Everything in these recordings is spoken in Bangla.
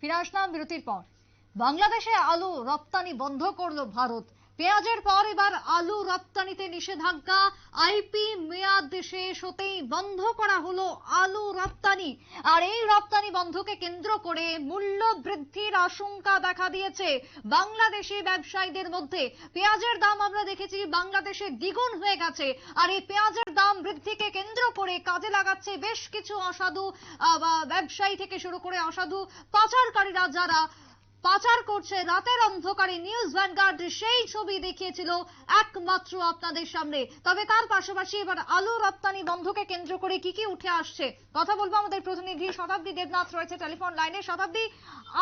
ফিরে আসলাম বিরতির পর। বাংলাদেশে আলু রপ্তানি বন্ধ করল ভারত। পেঁয়াজের পর এবার আলু রপ্তানিতে নিষেধাজ্ঞা। আইপি মেয়াদ শেষ হতেই বন্ধ করা হলো আলু রপ্তানি। আর এই রপ্তানি বন্ধকে কেন্দ্র করে মূল্য বৃদ্ধির আশঙ্কা দেখা দিয়েছে বাংলাদেশি ব্যবসায়ীদের মধ্যে। পেঁয়াজের দাম আমরা দেখেছি বাংলাদেশে দ্বিগুণ হয়ে গেছে। আর এই পেঁয়াজের দাম বৃদ্ধিকে কেন্দ্র করে কাজে লাগাচ্ছে বেশ কিছু অসাধু ব্যবসায়ী থেকে শুরু করে অসাধু পাচারকারীরা যারা পাচার করছে রাতের অন্ধকারে নিউজ ভ্যানগার্ড। সেই ছবি দেখিয়েছিল একমাত্র আপনাদের সামনে। তবে তার পাশাপাশি এবার আলু রপ্তানি বন্ধকে কেন্দ্র করে কি কি উঠে আসছে, কথা বলব আমাদের প্রতিনিধি শতাব্দী দেবনাথ রয়েছে টেলিফোন লাইনে। শতাব্দী,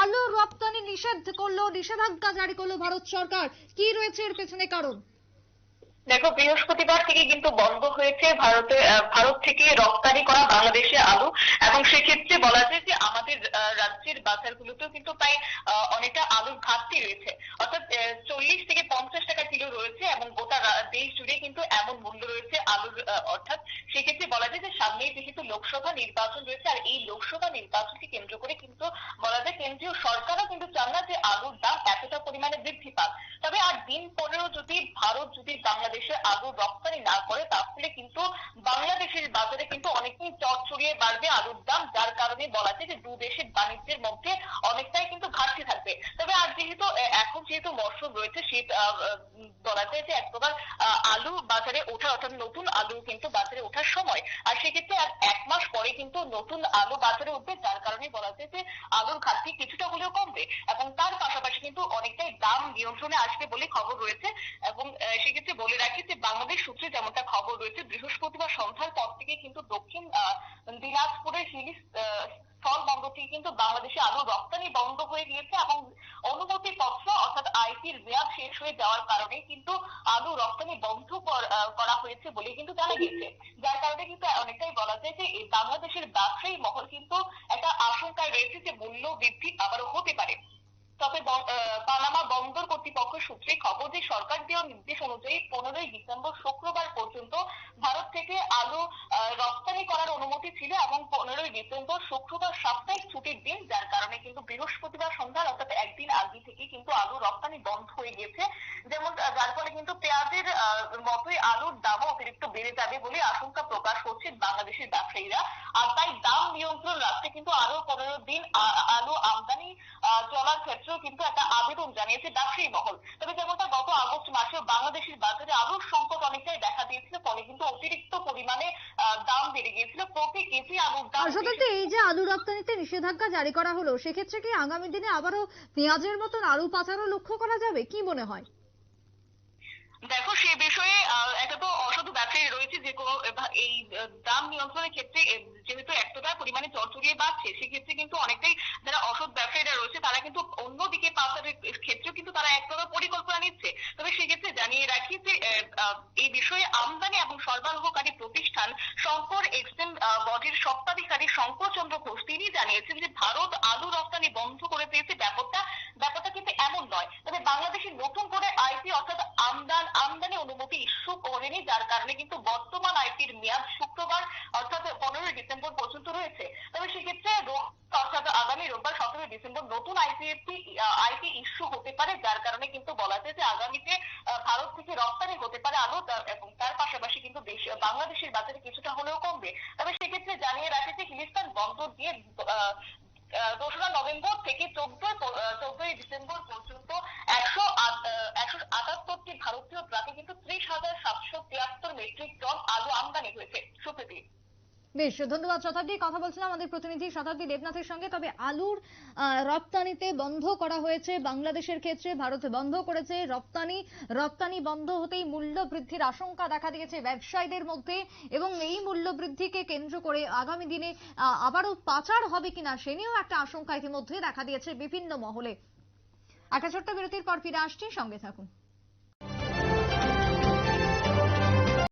আলু রপ্তানি নিষেধ করল, নিষেধাজ্ঞা জারি করল ভারত সরকার। কি রয়েছে এর পেছনে কারণ? দেখো, বৃহস্পতিবার থেকে কিন্তু বন্ধ হয়েছে ভারতে ভারত থেকে রপ্তানি করা বাংলাদেশে আলু। এবং সেক্ষেত্রে বলা যায় যে আমাদের রাজ্যের বাজারগুলোতেও কিন্তু প্রায় অনেকটা আলুর ঘাটতি রয়েছে। অর্থাৎ চল্লিশ থেকে পঞ্চাশ টাকা কিলো রয়েছে এবং গোটা দেশ জুড়ে কিন্তু এমন মূল্য রয়েছে আলুর অর্থাৎ সেক্ষেত্রে বলা যায় যে সামনেই যেহেতু লোকসভা নির্বাচন রয়েছে, আর এই লোকসভা নির্বাচনকে কেন্দ্র করে কিন্তু বলা যায় কেন্দ্রীয় সরকারও কিন্তু চান না যে আলুর দাম এতটা পরিমাণে বৃদ্ধি পাক তবে আর দিন পনেরো যদি ভারত যদি বাংলাদেশে আলু রপ্তানি না করে, তাহলে কিন্তু বাংলাদেশের বাজারে কিন্তু অনেকটাই চট ছড়িয়ে বাড়বে আলুর দাম, যার কারণে বলা যায় যে দু দেশের বাণিজ্যের মধ্যে অনেকটাই কিন্তু ঘাটতি থাকবে। তবে আর যেহেতু এখন যেহেতু মরশুম রয়েছে শীত বলা যায় যে এক প্রকার আলু বাজারে ওঠা, অর্থাৎ নতুন আলু কিন্তু বাজারে ওঠার সময়, আর সেক্ষেত্রে আর এক মাস পরে কিন্তু নতুন আলু বাজারে উঠবে, যার কারণে বলা যায় যে আলুর ঘাটতি কিছুটা হলেও কমবে এবং তার পাশাপাশি কিন্তু অনেকটাই দাম নিয়ন্ত্রণে আসবে বলে খবর রয়েছে এবং সেক্ষেত্রে বলে রাখি যে বাংলাদেশ সূত্রে যেমনটা খবর রয়েছে, বৃহস্পতিবার সন্ধ্যার পর থেকে কিন্তু দক্ষিণ দিনাজপুরের হিলি স্থল বন্দর থেকে কিন্তু বাংলাদেশে আলু রপ্তানি বন্ধ হয়ে গিয়েছে এবং অনুমতি পত্র অর্থাৎ আইপির মেয়াদ শেষ হয়ে যাওয়ার কারণে কিন্তু আলু রপ্তানি বন্ধ করা হয়েছে বলে কিন্তু জানা গেছে যার কারণে কিন্তু অনেকটাই বলা যায় যে বাংলাদেশের ব্যবসায়ী মহল কিন্তু একটা আশঙ্কায় রয়েছে যে মূল্য বৃদ্ধি আবারও হতে পারে। তবে পানামা বন্দর কর্তৃপক্ষ সূত্রে খবর যে সরকার দেওয়া নির্দেশ অনুযায়ী পনেরোই ডিসেম্বর শুক্রবার পর্যন্ত ভারত থেকে আলু রপ্তানি করার অনুমতি ছিল এবং পনেরোই ডিসেম্বর শুক্রবার সাপ্তাহিক ছুটির দিন, যার কারণে কিন্তু বৃহস্পতিবার সন্ধ্যার অর্থাৎ একদিন আগে থেকে কিন্তু আলু রপ্তানি বন্ধ হয়ে গেছে যেমন যার ফলে কিন্তু পেঁয়াজের মতোই আলুর দামও অতিরিক্ত বেড়ে যাবে বলে আশঙ্কা প্রকাশ করছে বাংলাদেশের ব্যবসায়ীরা। আর তাই দাম নিয়ন্ত্রণ রাখতে কিন্তু আরও পনেরো দিন আলু আমদানি ক্ষেত্রেও কিন্তু একটা আবেদন জানিয়েছে ব্যবসায়ী মহল। তবে যেমনটা গত আগস্ট মাসেও বাংলাদেশের বাজারে আলুর সংকট অনেকটাই দেখা দিয়েছিল ফলে কিন্তু অতিরিক্ত পরিমাণে দাম বেড়ে গিয়েছিল প্রতি কেজি আলুর দাম শতাব্দী এই যে আলু রপ্তানিতে নিষেধাজ্ঞা জারি করা হলো সেক্ষেত্রে কি আগামী দিনে আবারও পেঁয়াজের মতন আলু পাচারও লক্ষ্য করা যাবে? কি মনে হয়? দেখো সে বিষয়ে একটা তো অসাধু ব্যবসায়ী রয়েছে যে কোনো এই দাম নিয়ন্ত্রণের ক্ষেত্রে চড়চড়িয়ে বাড়ছে সেক্ষেত্রে কিন্তু অনেকটাই যারা অসৎ ব্যবসায়ীরা রয়েছে, তারা কিন্তু অন্যদিকে পাচারের ক্ষেত্রেও কিন্তু তারা এক প্রকার পরিকল্পনা নিচ্ছে। তবে সেক্ষেত্রে জানিয়ে রাখি যে এই বিষয়ে আমদানি এবং সরবরাহকারী প্রতিষ্ঠান শঙ্কর এক্সচেঞ্জ বডির স্বত্বাধিকারী শঙ্কর চন্দ্র ঘোষ, তিনি জানিয়েছেন যে ভারত আলু রপ্তানি বন্ধ করে দিয়েছে। ব্যাপারটা ব্যাপারটা কিন্তু এমন নয়। তবে বাংলাদেশের নতুন করেনি, যার কারণে কিন্তু বর্তমান আইপির মেয়াদ শুক্রবার অর্থাৎ পনেরোই ডিসেম্বর পর্যন্ত রয়েছে। তবে সেক্ষেত্রে অর্থাৎ আগামী রোববার সতেরোই ডিসেম্বর নতুন আইপিএফটি আইপি ইস্যু হতে পারে, যার কারণে কিন্তু বলা যায় যে আগামীতে ভারত থেকে রপ্তানি হতে পারে আলু এবং তার পাশাপাশি কিন্তু দেশ, বাংলাদেশের বাজারে কিছুটা হলেও কমবে। তবে সেক্ষেত্রে জানিয়ে রাখে যে হিলিস্তান বন্দর দিয়ে দোসরা নভেম্বর থেকে চোদ্দই চোদ্দই ডিসেম্বর পর্যন্ত একশো বেশ, ধন্যবাদ শতাব্দী। কথা বলছিলাম আমাদের প্রতিনিধি শতাব্দী দেবনাথের সঙ্গে। তবে আলুর রপ্তানিতে বন্ধ করা হয়েছে বাংলাদেশের ক্ষেত্রে। ভারত বন্ধ করেছে রপ্তানি। রপ্তানি বন্ধ হতেই মূল্য বৃদ্ধির আশঙ্কা দেখা দিয়েছে ব্যবসায়ীদের মধ্যে এবং এই মূল্য বৃদ্ধিকে কেন্দ্র করে আগামী দিনে আবারও পাচার হবে কিনা সে নিয়েও একটা আশঙ্কা ইতিমধ্যে দেখা দিয়েছে বিভিন্ন মহলে। একটা ছোট্ট বিরতির পর ফিরে আসছি। সঙ্গে থাকুন।